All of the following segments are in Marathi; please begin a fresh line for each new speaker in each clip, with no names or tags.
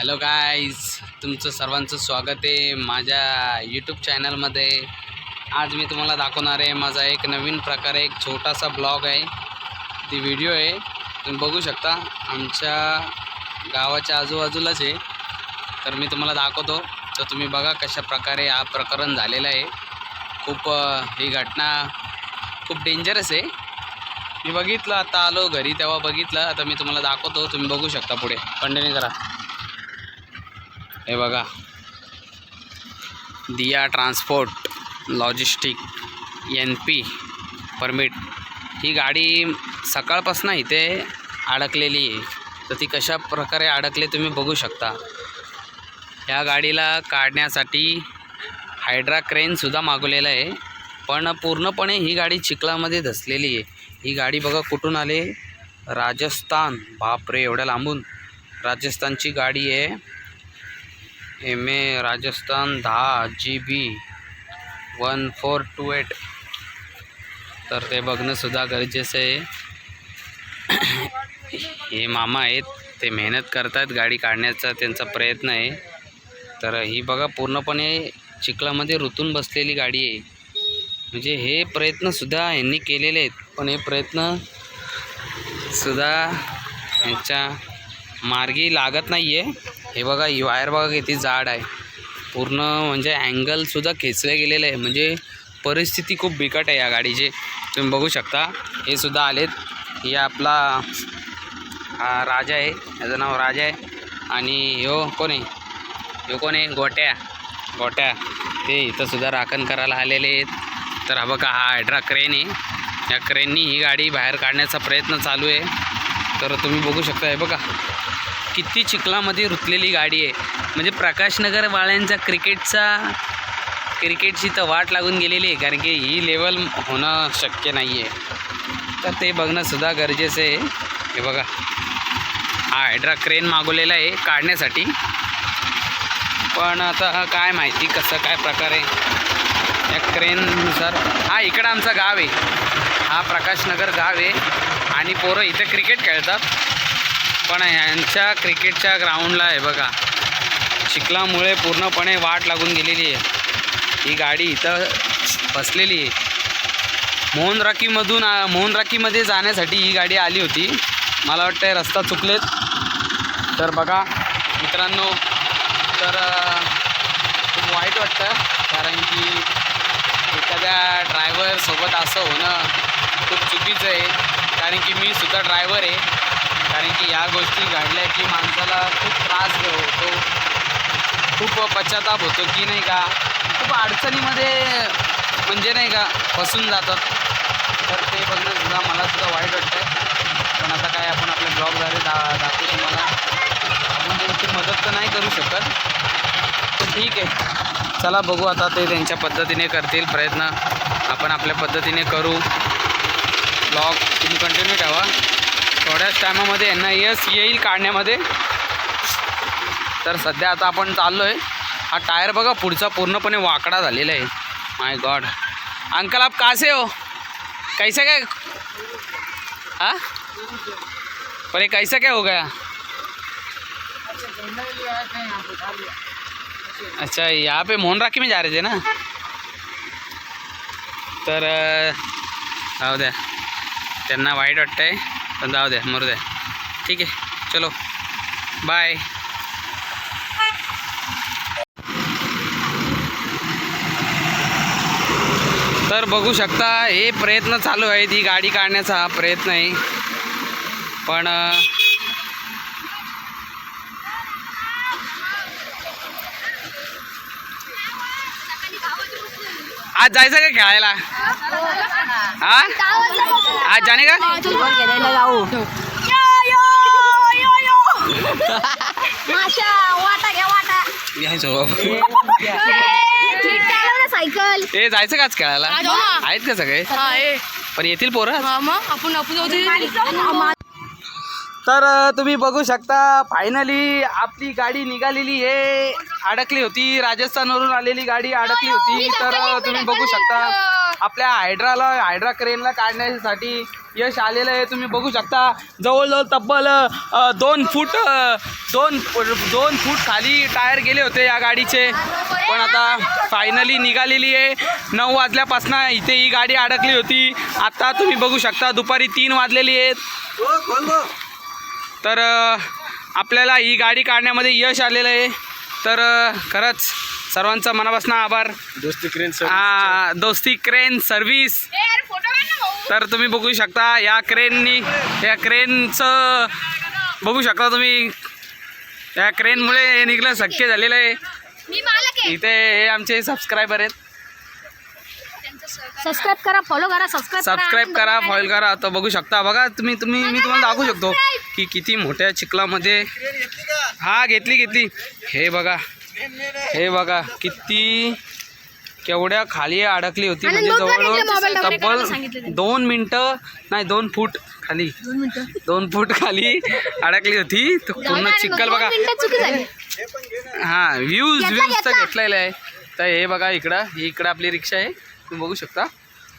हॅलो गाईज तुमचं सर्वांचं स्वागत आहे माझ्या यूट्यूब चॅनलमध्ये. आज मी तुम्हाला दाखवणार आहे माझा एक नवीन प्रकारे एक छोटासा ब्लॉग आहे. ती व्हिडिओ आहे तुम्ही बघू शकता. आमच्या गावाच्या आजूबाजूलाच आहे. तर मी तुम्हाला दाखवतो. तर तुम्ही बघा कशा प्रकारे हा प्रकरण झालेलं आहे. खूप ही घटना खूप डेंजरस आहे. मी बघितलं आता आलो घरी तेव्हा बघितलं. आता मी तुम्हाला दाखवतो तुम्ही बघू शकता पुढे. कंटिन्यू करा. हे बघा. Diya transport logistic N P permit. ही गाडी सकाळपासून इथे अडकलेली आहे. तर ती कशा प्रकारे अडकले तुम्ही बघू शकता. ह्या गाडीला काढण्यासाठी हायड्रा क्रेनसुद्धा मागवलेलं आहे. पण पूर्णपणे ही गाडी चिखलामध्ये धसलेली आहे. ही गाडी बघा कुठून आले? राजस्थान. बापरे एवढ्या लांबून. राजस्थानची गाडी आहे. एम ए राजस्थान दहा G B one four two eight. तर ते बघणंसुद्धा गरजेचं आहे. हे मामा आहेत ते मेहनत करतात गाडी काढण्याचा त्यांचा प्रयत्न आहे. तर ही बघा पूर्णपणे चिखलामध्ये रुतून बसलेली गाडी आहे. म्हणजे हे प्रयत्नसुद्धा यांनी केलेले आहेत पण हे प्रयत्न सुद्धा यांच्या मार्गी लागत नाही आहे हे बघा ही वायर बघा किती जाड आहे. पूर्ण म्हणजे अँगलसुद्धा खेचले गेलेलं आहे. म्हणजे परिस्थिती खूप बिकट आहे या गाडीची. तुम्ही बघू शकता हे सुद्धा आलेत. हे आपला हा राजा आहे. याचं नाव राजा आहे. आणि ह्यो कोण आहे? ह्यो कोण आहे? गोट्या. गोट्या. ते इथंसुद्धा राखण करायला आलेले आहेत. तर हा बघा हा हायड्रा क्रेन आहे. या क्रेननी ही गाडी बाहेर काढण्याचा प्रयत्न चालू आहे. तर तुम्ही बघू शकता हे बघा. किती चिखलामध्ये रुतलेली गाडी आहे. म्हणजे प्रकाशनगर वाल्यांचा क्रिकेटचा क्रिकेटची तर वाट लागून गेलेली आहे कारण की ही लेवल होणं शक्य नाही आहे तर ते बघणंसुद्धा गरजेचं आहे. हे बघा. हा हायड्रा क्रेन मागवलेला आहे काढण्यासाठी. पण आता काय माहिती कसं काय प्रकार आहे. या क्रेननुसार हा इकडं आमचं गाव आहे. हा प्रकाशनगर गाव आहे. आणि पोरं इथं क्रिकेट खेळतात. पण यांच्या क्रिकेटच्या ग्राउंडला आहे बघा. चिखलामुळे पूर्णपणे वाट लागून गेलेली आहे. ही गाडी इथं बसलेली आहे. मोहन राखीमधून मोहन राखीमध्ये जाण्यासाठी ही गाडी आली होती. मला वाटतं रस्ता चुकलेत. तर बघा मित्रांनो तर खूप वाईट वाटतं. कारण की एखाद्या ड्रायव्हरसोबत असं होणं खूप चुकीचं आहे. कारण की मी सुद्धा ड्रायव्हर आहे. ह्या गोष्टी घडल्या की माणसाला खूप त्रास होतो. खूप पश्चाताप होतो की नाही का? खूप अडचणीमध्ये म्हणजे नाही का फसून जातात तर ते बघणंसुद्धा मलासुद्धा मला सुद्धा वाईट वाटतं पण आता काय आपण आपल्या ब्लॉगद्वारे दा दाखवू तुम्हाला. आपण त्यांची मदत तर नाही करू शकत. तर ठीक आहे. चला बघू आता ते त्यांच्या पद्धतीने करतील प्रयत्न. आपण आपल्या पद्धतीने करू. ब्लॉग तुम्ही कंटिन्यू ठेवा. थोड्याच टायमामध्ये यांना यश येईल काढण्यामध्ये. तर सध्या आता आपण चाललो आहे हा टायर बघा पुढचा पूर्णपणे वाकडा झालेला आहे. माय गॉड अंकल आप कहाँ से हो? कैसे काय? हा? पर ये कैसा काय हो गया? अच्छा यहाँ पे मोहन राखी में जा रहे थे ना? तर राहू द्या. त्यांना वाईट वाटतंय. पण जाऊ द्या मरू द्या ठीक आहे चलो. बाय तर बघू शकता हे प्रयत्न चालू आहे ती गाडी काढण्याचा हा प्रयत्न आहे. पण आज जायचं का खेळायला? हा? आज जाने का?
माशा सायकल
ए जायचं काच खेळायला? आहेत का सगळे? पण येतील पोरं?
आपण आपण
तर तुम्ही बघू शकता फायनली आपली गाडी निघालेली आहे. अडकली होती राजस्थानवरून आलेली गाडी अडकली होती. तर तुम्ही बघू शकता आपल्या हायड्राला हायड्रा क्रेनला काढण्यासाठी यश आलेलं आहे. तुम्ही बघू शकता जवळजवळ तब्बल दोन फूट दोन दोन फूट खाली टायर गेले होते या गाडीचे. पण आता फायनली निघालेली आहे. नऊ वाजल्यापासून इथे ही गाडी अडकली होती. आता तुम्ही बघू शकता दुपारी तीन वाजलेली आहेत. तर आपल्याला ही गाडी काढण्यामध्ये यश आलेलं आहे. तर खरंच सर्वांचा मनापासून आभार.
दोस्ती क्रेन
आ, दोस्ती क्रेन सर्व्हिस तर तुम्ही बघू शकता या क्रेननी या क्रेनचं बघू शकता तुम्ही. या क्रेनमुळे हे निघणं शक्य झालेलं आहे.
मी मालक आहे.
इथे हे आमचे सबस्क्रायबर आहेत.
सबस्क्राईब करा फॉलो करा सबस्क्राईब
सबस्क्राईब करा फॉलो करा. तर बघू शकता. बघा तुम्ही तुम्ही मी तुम्हाला दाखवू शकतो की किती मोठ्या चिखलामध्ये हा घेतली घेतली. हे बघा. हे बघा किती केवढ्या खाली अडकली होती. म्हणजे
दोन जण इथे
जवळ
mobile टाकून
तब्बल दोन मिनटं नाही दोन फूट खाली. दोन फूट खाली अडकली होती. तर पूर्ण चिखल बघा. हा व्ह्यूज व्ह्यूज तर
घेतला.
घेतलेलं आहे. तर हे बघा इकडं ही इकडं आपली रिक्षा आहे. तुम्ही बघू शकता.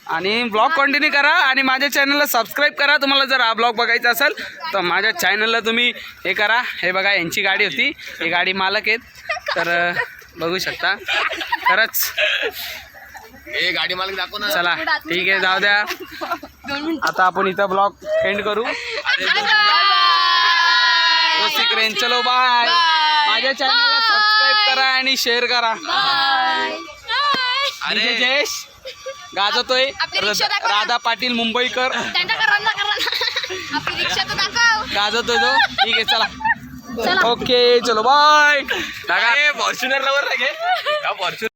आणि ब्लॉग कंटिन्यू करा आणि माझ्या चॅनलला सबस्क्राईब करा. तुम्हाला जर हा ब्लॉग बघायचा असेल तर माझ्या चॅनलला तुम्ही हे करा. हे बघा यांची गाडी होती. ही गाडी मालक आहेत. तर बघू शकता. खरंच.
ए गाडी मालक दाखव ना.
चला ठीक आहे जाऊ द्या. आता आपण इथं ब्लॉग एंड करू. क्रेन चलो बाय. माझ्या चॅनलला सबस्क्राईब करा आणि शेअर करा. अरे. जयेश
ना.
राधा पाटील मुंबईकर. गाजवतोय तो. ठीक आहे
चला.
ओके चलो बाय
फॉर्च्युनर लवर लागे फॉर्च्युनर